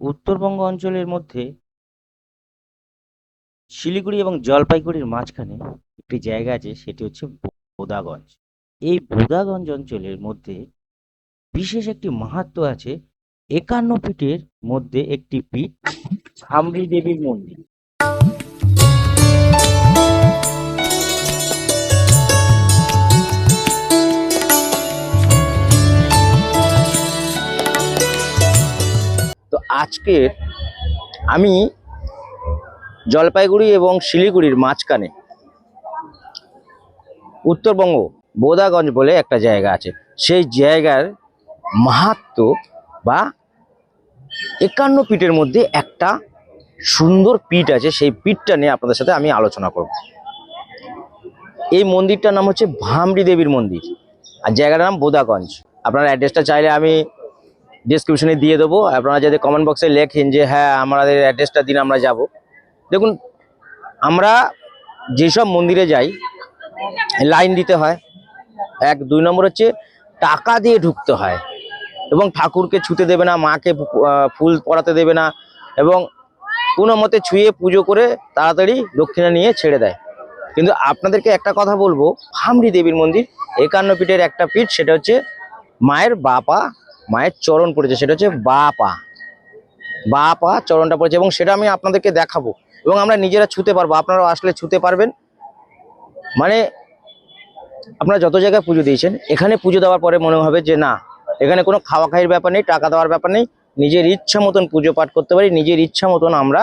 উত্তরবঙ্গ অঞ্চলের মধ্যে শিলিগুড়ি এবং জলপাইগুড়ির মাঝখানে একটি জায়গা আছে, সেটি হচ্ছে বোদাগঞ্জ। এই বোদাগঞ্জ অঞ্চলের মধ্যে বিশেষ একটি মাহাত্ম আছে, একান্ন পীঠের মধ্যে একটি পীঠ হামরি দেবীর মন্দির। তো আজকের আমি জলপাইগুড়ি এবং শিলিগুড়ির মাঝখানে উত্তরবঙ্গ, বোদাগঞ্জ বলে একটা জায়গা আছে। সেই জায়গার মাহাত্ম্য বা একান্ন পীঠের মধ্যে একটা সুন্দর পীঠ আছে। সেই পীঠটা নিয়ে আপনাদের সাথে আমি আলোচনা করব। এই মন্দিরটার নাম হচ্ছে ভামরি দেবীর মন্দির। আর জায়গাটার নাম বোদাগঞ্জ। আপনার অ্যাড্রেসটা চাইলে আমি ডিসক্রিপশনে দিয়ে দেবো। আপনারা যদি কমেন্ট বক্সে লেখেন যে হ্যাঁ আমাদের অ্যাড্রেসটা দিন, আমরা যাব। দেখুন, আমরা যেসব মন্দিরে যাই লাইন দিতে হয়। এক, দুই নম্বর হচ্ছে টাকা দিয়ে ঢুকতে হয় এবং ঠাকুরকে ছুতে দেবে না, মাকে ফুল পরাতে দেবে না এবং কোনো মতে ছুঁয়ে পুজো করে তাড়াতাড়ি দক্ষিণা নিয়ে ছেড়ে দেয়। কিন্তু আপনাদেরকে একটা কথা বলব ভামরি দেবীর মন্দির, একান্ন পীঠের একটা পীঠ, সেটা হচ্ছে মায়ের বা পা মায়ের চরণ পড়েছে, সেটা হচ্ছে বা পা বা পা চরণটা পড়েছে এবং সেটা আমি আপনাদেরকে দেখাবো এবং আমরা নিজেরা ছুতে পারব, আপনারাও আসলে ছুতে পারবেন। মানে আপনারা যত জায়গায় পুজো দিয়েছেন, এখানে পুজো দেওয়ার পরে মনে হবে যে না, এখানে কোনো খাওয়া খাইয়ের ব্যাপার নেই, টাকা দেওয়ার ব্যাপার নেই, নিজের ইচ্ছা মতন পুজো পাঠ করতে পারি, নিজের ইচ্ছা মতন আমরা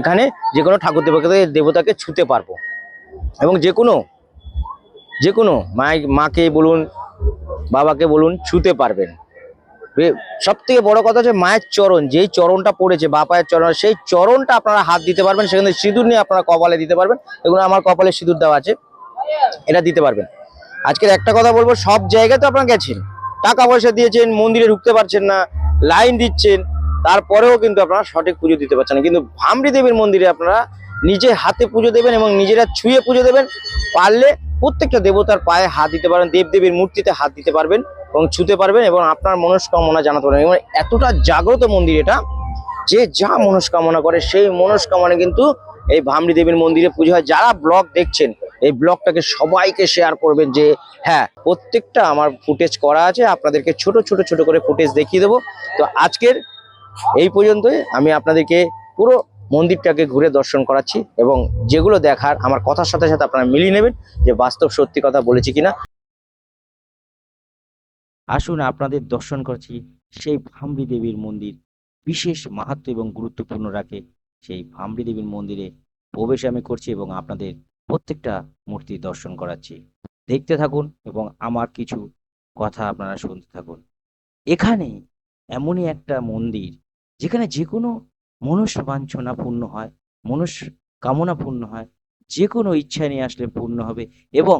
এখানে যে কোনো ঠাকুর দেবতাকে দেবতাকে ছুতে পারব। এবং যে কোনো যে কোনো মায় মাকে বলুন, বাবাকে বলুন, ছুতে পারবেন। সব থেকে বড় কথা হচ্ছে মায়ের চরণ, যেই চরণটা পড়েছে বা পায়ের চরণ, সেই চরণটা আপনারা হাত দিতে পারবেন, সেখানে সিঁদুর নিয়ে আপনারা কপালে দিতে পারবেন, এগুলো আমার কপালে সিঁদুর দেওয়া আছে, এটা দিতে পারবেন। আজকের একটা কথা বলব, সব জায়গায় তো আপনারা গেছেন, টাকা পয়সা দিয়েছেন, মন্দিরে ঢুকতে পারছেন না, লাইন দিচ্ছেন, তারপরেও কিন্তু আপনারা সঠিক পুজো দিতে পারছেন কিন্তু ভামরি দেবীর মন্দিরে আপনারা নিজে হাতে পুজো দেবেন এবং নিজেরা ছুঁয়ে পুজো দেবেন, পারলে প্রত্যেকটা দেবতার পায়ে হাত দিতে পারেন দেবদেবীর মূর্তিতে হাত দিতে পারবেন। এবং ছুতে পারবেন এবং আপনার মনস্কামনা জানাতে পারবেন। এবং এতটা জাগ্রত মন্দির এটা যে যা মনস্কামনা করে, সেই মনস্কামনা কিন্তু এই ভামরি দেবীর মন্দিরে পুজো হয়। যারা ব্লগ দেখছেন, এই ব্লগটাকে সবাইকে শেয়ার করবেন যে হ্যাঁ প্রত্যেকটা আমার ফুটেজ করা আছে, আপনাদেরকে ছোট ছোট ছোট করে ফুটেজ দেখিয়ে দেবো। তো আজকের এই পর্যন্তই। আমি আপনাদেরকে পুরো মন্দিরটাকে ঘুরে দর্শন করাচ্ছি এবং যেগুলো দেখার, আমার কথার সাথে সাথে আপনারা মিলিয়ে নেবেন যে বাস্তব সত্যি কথা বলেছি কিনা। আসুন আপনাদের দর্শন করছি সেই ভামরি দেবীর মন্দির। বিশেষ মাহাত্ম এবং গুরুত্বপূর্ণ রাখে সেই ভামরি দেবীর মন্দিরে প্রবেশ আমি করছি এবং আপনাদের প্রত্যেকটা মূর্তি দর্শন করাচ্ছি। দেখতে থাকুন এবং আমার কিছু কথা আপনারা শুনতে থাকুন। এখানে এমনই একটা মন্দির, যেখানে যে কোনো মনুষ্য বাঞ্ছনা পূর্ণ হয়, মনুষ্য কামনা পূর্ণ হয় যে কোনো ইচ্ছা নিয়ে আসলে পূর্ণ হবে এবং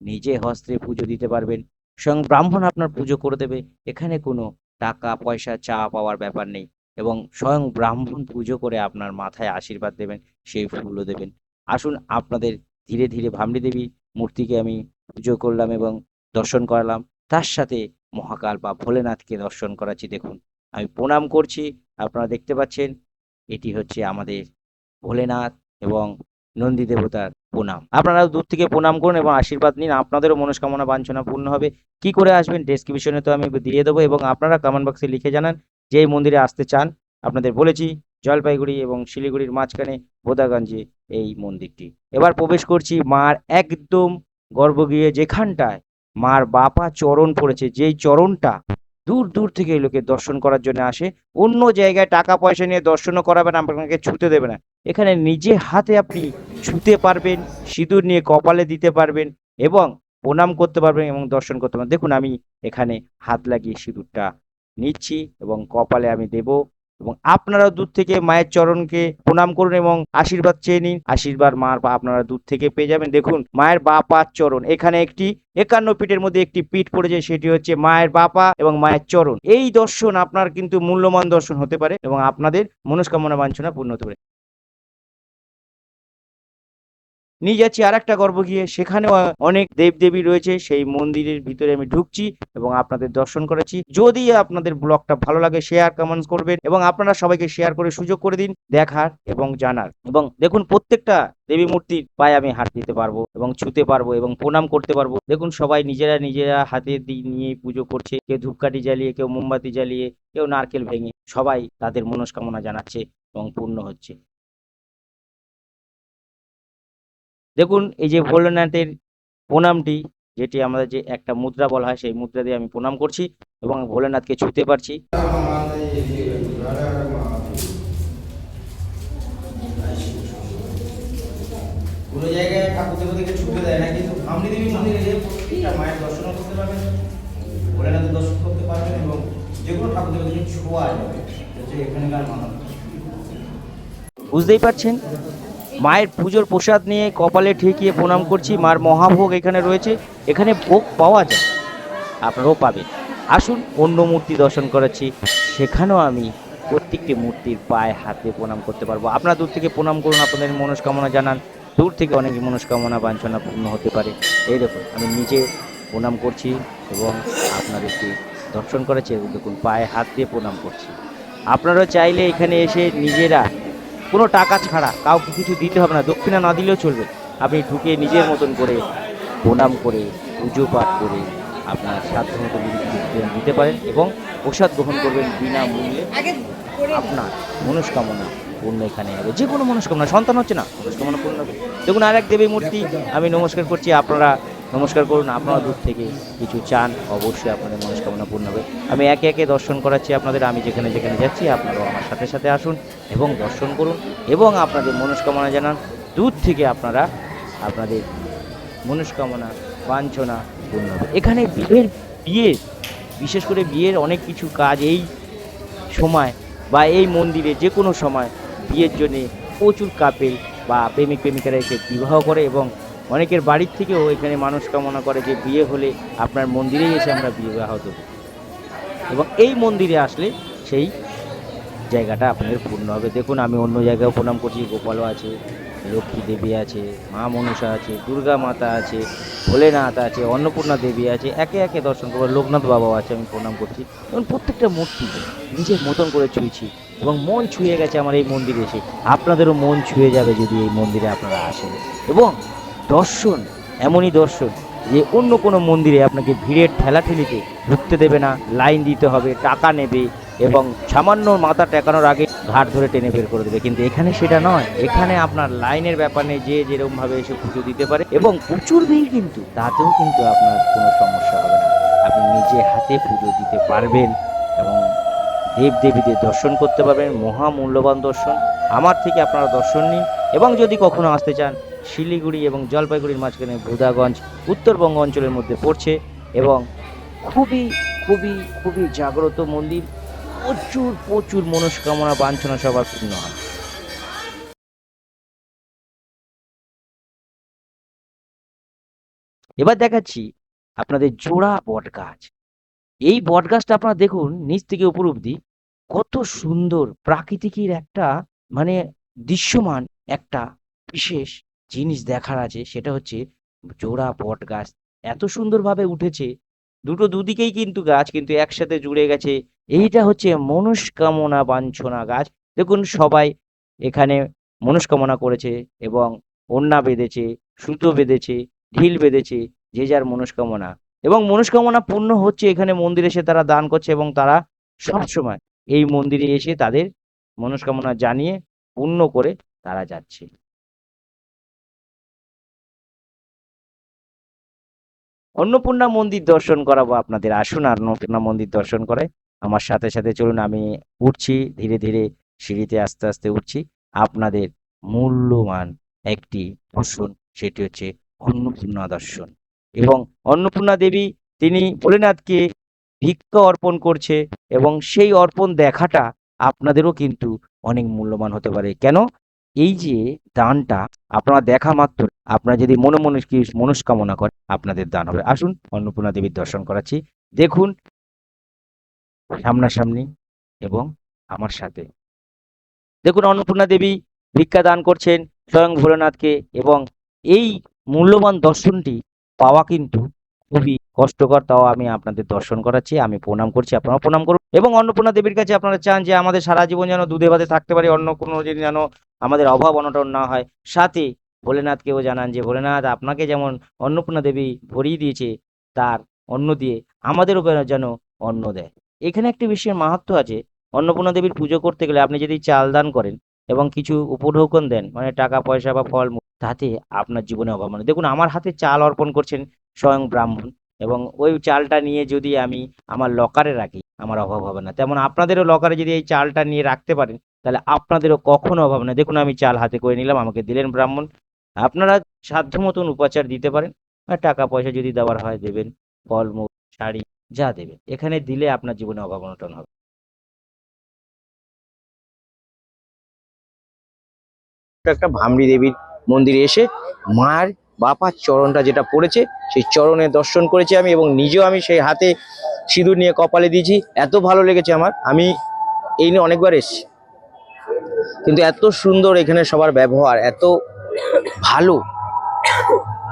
নিজে হস্তে পুজো দিতে পারবেন। স্বয়ং ব্রাহ্মণ আপনার পুজো করে দেবে। এখানে কোনো টাকা, পয়সা, চা পাওয়ার ব্যাপার নেই। এবং স্বয়ং ব্রাহ্মণ পুজো করে আপনার মাথায় আশীর্বাদ দেবেন, সেই ফুলও দেবেন। আসুন আপনাদের ধীরে ধীরে ভামরি দেবী মূর্তিকে আমি পুজো করলাম এবং দর্শন করালাম। তার সাথে মহাকাল বা ভোলেনাথকে দর্শন করাচ্ছি, দেখুন। আমি প্রণাম করছি, আপনারা দেখতে পাচ্ছেন, এটি হচ্ছে আমাদের ভোলেনাথ এবং নন্দী দেবতার প্রণাম। আপনারা দূর থেকে প্রণাম করুন এবং আশীর্বাদ নিন। আপনাদেরও মনস্কামনা বাঞ্ছনা পূর্ণ হবে। কি করে আসবেন? ডেসক্রিপশনে তো আমি দিয়ে দেবো এবং আপনারা কমেন্ট বক্সে লিখে জানান যে মন্দিরে আসতে চান। আপনাদের বলেছি, জলপাইগুড়ি এবং শিলিগুড়ির মাঝখানে বোদাগঞ্জে এই মন্দিরটি। এবার প্রবেশ করছি মার একদম গর্ভগৃহে যেখানটায় মার বাপা চরণ পড়েছে। যেই চরণটা দূর দূর থেকে লোকে দর্শন করার জন্য আসে। অন্য জায়গায় টাকা পয়সা নিয়ে দর্শনও করাবেন আপনাকে ছুতে দেবে না। এখানে নিজে হাতে আপনি ছুতে পারবেন, সিঁদুর নিয়ে কপালে দিতে পারবেন এবং প্রণাম করতে পারবেন এবং দর্শন করতে পারবেন। দেখুন, আমি এখানে হাত লাগিয়ে সিঁদুরটা নিচ্ছি এবং কপালে আমি দেব এবং আপনারা দূর থেকে মায়ের চরণকে প্রণাম করুন এবং আশীর্বাদ চেয়ে নিন। আশীর্বাদ মার বা আপনারা দূর থেকে পেয়ে যাবেন। দেখুন, মায়ের বা পাঁচ চরণ। এখানে একটি একান্ন পিঠের মধ্যে একটি পিঠ পড়েছে, সেটি হচ্ছে মায়ের বাপা এবং মায়ের চরণ। এই দর্শন আপনার কিন্তু মূল্যবান দর্শন হতে পারে এবং আপনাদের মনস্কামনা বাঞ্ছনা পূর্ণ হতে পারে। নিয়ে যাচ্ছি আর একটা গর্ব গিয়ে। সেখানেও অনেক দেবদেবী রয়েছে, সেই মন্দিরের ভিতরে আমি ঢুকছি এবং আপনাদের দর্শন করেছি যদি আপনাদের ব্লগটা ভালো লাগে শেয়ার কমেন্টস করবেন এবং আপনারা সবাইকে শেয়ার করে সুযোগ করে দিন, দেখার এবং জানার। এবং দেখুন, প্রত্যেকটা দেবী মূর্তির পায়ে আমি হাত দিতে পারব এবং ছুতে পারব এবং প্রণাম করতে পারব। দেখুন, সবাই নিজেরা নিজেরা হাতে নিয়ে পুজো করছে। কেউ ধূপকাঠি জ্বালিয়ে, কেউ মোমবাতি জ্বালিয়ে, কেউ নারকেল ভেঙে সবাই তাদের মনস্কামনা জানাচ্ছে এবং পূর্ণ হচ্ছে। দেখুন এই যে ভোলেনাথের প্রণামটি যেটি আমাদের যে একটা মুদ্রা বলা হয় সেই মুদ্রা দিয়ে আমি প্রণাম করছি এবং ভোলেনাথকে ছুতে পারছি। কোনো জায়গায় ঠাকুর দেবতাকে ছুটে দেয় না কিন্তু আমনি দেবী মন্দিরে গিয়ে প্রত্যেকটা মায়ের দর্শন করতে পারবেন ভোলেনাথের দর্শন করতে পারবেন এবং যে কোনো ঠাকুর দেবতাকে ছোঁয়া যাবে এখানকার মানুষ বুঝতেই পারছেন? মায়ের পুজোর প্রসাদ নিয়ে কপালে ঠেকিয়ে প্রণাম করছি। মার মহাভোগ এখানে রয়েছে। এখানে ভোগ পাওয়া যায়। আপনারাও পাবেন। আসুন, অন্য মূর্তি দর্শন করাচ্ছি। সেখানেও আমি প্রত্যেকটি মূর্তির পায়ে হাতে প্রণাম করতে পারব। আপনারা দূর থেকে প্রণাম করুন, আপনাদের মনস্কামনা জানান। দূর থেকে অনেক মনস্কামনা বাঞ্ছনা পূর্ণ হতে পারে। এই দেখুন, আমি নিজে প্রণাম করছি এবং আপনাদেরকে দর্শন করাচ্ছি দেখুন, পায়ে হাত দিয়ে প্রণাম করছি। আপনারা চাইলে এখানে এসে নিজেরা কোনো টাকা ছাড়া কাউকে কিছু দিতে হবে না দক্ষিণা না দিলেও চলবে। আপনি ঢুকে নিজের মতন করে প্রণাম করে পুজো পাঠ করে আপনার সাধ্য মতো দিতে- পারেন এবং প্রসাদ গ্রহণ করবেন বিনামূল্যে আপনার মনস্কামনা পূর্ণ এখানে হবে। যে কোনো মনস্কামনা সন্তান হচ্ছে না মনস্কামনা পূর্ণ হবে। দেখুন আর এক দেবী মূর্তি আমি নমস্কার করছি আপনারা নমস্কার করুন, আপনারা দূর থেকে কিছু চান, অবশ্যই আপনাদের মনস্কামনা পূর্ণ হবে। আমি একে একে দর্শন করাচ্ছি আপনাদের, আমি যেখানে যেখানে যাচ্ছি, আপনারাও আমার সাথে সাথে আসুন এবং দর্শন করুন এবং আপনাদের মনস্কামনা জানান। দূর থেকে আপনারা আপনাদের মনস্কামনা, বাঞ্ছনা পূর্ণ হবে। এখানে বিয়ের বিয়ে বিশেষ করে বিয়ের অনেক কিছু কাজ এই সময় বা এই মন্দিরে যে কোনো সময় বিয়ের জন্যে প্রচুর কাপেল বা প্রেমিক প্রেমিকারা এসে বিবাহ করে এবং অনেকের বাড়ির থেকেও এখানে মানুষ কামনা করে যে বিয়ে হলে আপনার মন্দিরেই এসে আমরা বিবাহ দেবো এবং এই মন্দিরে আসলে সেই জায়গাটা আপনাদের পূর্ণ হবে। দেখুন, আমি অন্য জায়গায় প্রণাম করছি। গোপালও আছে, লক্ষ্মী দেবী আছে, মা মনসা আছে, দুর্গা মাতা আছে, ভোলেনাথ আছে, অন্নপূর্ণা দেবী আছে, একে একে দর্শন করব লোকনাথ বাবাও আছে, আমি প্রণাম করছি। এবং প্রত্যেকটা মূর্তি নিজের মতন করে ছুঁয়েছি এবং মন ছুঁয়ে গেছে আমার এই মন্দিরে এসে। আপনাদেরও মন ছুঁয়ে যাবে যদি এই মন্দিরে আপনারা আসেন। এবং দর্শন, এমনই দর্শন যে অন্য কোনো মন্দিরে আপনাকে ভিড়ের ঠেলাঠেলিতে ঢুকতে দেবে না, লাইন দিতে হবে, টাকা নেবে এবং সামান্য মাথা টেকানোর আগে ঘাট ধরে টেনে বের করে দেবে। কিন্তু এখানে সেটা নয়। এখানে আপনার লাইনের ব্যাপারে যে যেরকম ভাবে এসে পুজো দিতে পারে এবং প্রচুর ভিড় কিন্তু, তাতেও কিন্তু আপনার কোনো সমস্যা হবে না। আপনি নিজে হাতে পুজো দিতে পারবেন এবং দেব দেবীদের দর্শন করতে পারবেন, মহা মূল্যবান দর্শন। আমার থেকে আপনারা দর্শন নিন এবং যদি কখনো আসতে চান শিলিগুড়ি এবং জলপাইগুড়ির মাঝখানে ভুদাগঞ্জ, উত্তরবঙ্গ অঞ্চলের মধ্যে পড়ছে এবং খুবই খুবই খুবই জাগ্রত মন্দির। প্রচুর প্রচুর মনস্কামনা, বাঞ্ছনা সবার পূর্ণ হয়। এবার দেখাচ্ছি আপনাদের জোড়া বট গাছ। এই বট গাছটা আপনারা দেখুন, নিচ থেকে উপর অব্দি কত সুন্দর, প্রাকৃতিকের একটা মানে দৃশ্যমান একটা বিশেষ জিনিস দেখার আছে, সেটা হচ্ছে জোড়া বট গাছ। এত সুন্দরভাবে উঠেছে। দুটো দুদিকেই কিন্তু গাছ কিন্তু একসাথে জুড়ে গেছে। এইটা হচ্ছে মনস্কামনা বাঞ্ছনা গাছ। দেখুন সবাই এখানে মনস্কামনা করেছে এবং ওড়না বেঁধেছে, সুতো বেঁধেছে, ঢিল বেঁধেছে, যে যার মনস্কামনা। এবং মনস্কামনা পূর্ণ হচ্ছে এখানে মন্দিরে এসে তারা দান করছে এবং তারা সবসময় এই মন্দিরে এসে তাদের মনস্কামনা জানিয়ে পূর্ণ করে তারা যাচ্ছে। অন্নপূর্ণা মন্দির দর্শন করাবো আপনাদের। আসুন আর অন্নপূর্ণা মন্দির দর্শন করে। আমার সাথে সাথে চলুন, আমি উঠছি, ধীরে ধীরে সিঁড়িতে আস্তে আস্তে উঠছি। আপনাদের মূল্যবান একটি দর্শন, সেটি হচ্ছে অন্নপূর্ণা দর্শন। এবং অন্নপূর্ণা দেবী, তিনি ভোলেনাথকে ভিক্ষা অর্পণ করছে এবং সেই অর্পণ দেখাটা আপনাদেরও কিন্তু অনেক মূল্যবান হতে পারে। কেন? এই যে দানটা আপনারা দেখা মাত্র, আপনারা যদি মনে মনে মনস্কামনা করেন আপনাদের দান হবে। আসুন, অন্নপূর্ণা দেবীর দর্শন করাচ্ছি। দেখুন, সামনাসামনি এবং আমার সাথে। দেখুন, অন্নপূর্ণা দেবী ভিক্ষা দান করছেন স্বয়ং ভোলেনাথকে এবং এই মূল্যবান দর্শনটি পাওয়া কিন্তু খুবই কষ্টকর। তাও আমি আপনাদের দর্শন করাচ্ছি, আমি প্রণাম করছি আপনারা প্রণাম করুন। এবং অন্নপূর্ণা দেবীর কাছে আপনারা চান যে আমাদের সারা জীবন যেন দুধে ভাতে থাকতে পারি, অন্য কোনো যেন আমাদের অভাব অনটন না হয়। সাথে ভোলেনাথকেও জানান যে, ভোলেনাথ, আপনাকে যেমন অন্নপূর্ণা দেবী ভরিয়ে দিয়েছে, তার অন্ন দিয়ে আমাদের আমাদেরও যেন অন্ন দেয়। এখানে একটি বিশেষ মাহাত্ম্য আছে। অন্নপূর্ণা দেবীর পুজো করতে গেলে আপনি যদি চাল দান করেন এবং কিছু উপঢৌকন দেন মানে টাকা, পয়সা বা ফল, তাতে আপনার জীবনে অভাব মানে দেখুন, আমার হাতে চাল অর্পণ করছেন স্বয়ং ব্রাহ্মণ এবং ওই চালটা নিয়ে যদি আমি আমার লকারে রাখি, আমার অভাব হবে না। তেমন আপনাদেরও লকারে যদি এই চালটা নিয়ে রাখতে পারেন তাহলে আপনাদেরও কখনো অভাব না দেখুন, আমি চাল হাতে করে নিলাম, আমাকে দিলেন ব্রাহ্মণ। আপনারা সাধ্য মতন উপাচার দিতে পারেন টাকা পয়সা যদি দেওয়ার হয় দেবেন, ফলমূল, শাড়ি, যা দেবেন। এখানে দিলে আপনার জীবনে অভাব অনটন হবে। একটা ভামরি দেবীর মন্দিরে এসে মায়ের বাপার চরণটা যেটা পড়েছে, সেই চরণে দর্শন করেছি আমি এবং নিজেও আমি সেই হাতে সিঁদুর নিয়ে কপালে দিয়েছি। এত ভালো লেগেছে আমার। আমি এই নিয়ে অনেকবার এসেছি। কিন্তু এত সুন্দর এখানে সবার ব্যবহার, এত ভালো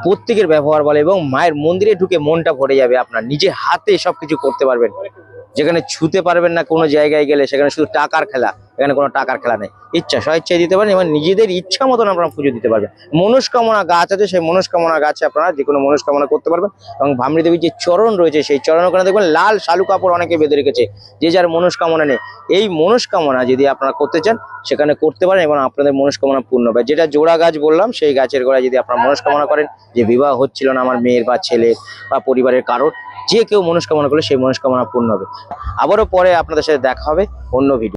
প্রত্যেকের ব্যবহার বলে এবং মায়ের মন্দিরে ঢুকে মনটা ভরে যাবে আপনার। নিজে হাতে সবকিছু করতে পারবেন। যেখানে ছুতে পারবেন না কোনো জায়গায় গেলে, সেখানে শুধু টাকার খেলা। এখানে কোনো টাকার খেলা নেই। ইচ্ছা স্বেচ্ছায় দিতে পারেন এবং নিজেদের ইচ্ছা মতন আপনারা পুজো দিতে পারবেন। মনস্কামনা গাছ আছে, সেই মনস্কামনা গাছে আপনারা যে কোনো মনস্কামনা করতে পারবেন এবং ভামরি দেবীর যে চরণ রয়েছে, সেই চরণ ওখানে দেখবেন লাল শালু কাপড় অনেকে বেঁধে রেখেছে, যে যার মনস্কামনা নেই। এই মনস্কামনা যদি আপনারা করতে চান, সেখানে করতে পারেন এবং আপনাদের মনস্কামনা পূর্ণ হবে। যেটা জোড়া গাছ বললাম, সেই গাছের গোড়ায় যদি আপনারা মনস্কামনা করেন, যে বিবাহ হচ্ছিল না আমার মেয়ের বা ছেলের বা পরিবারের কারোর, যে কেউ মনস্কামনা করলে সেই মনস্কামনা পূর্ণ হবে। আবারও পরে আপনাদের সাথে দেখা হবে অন্য ভিডিও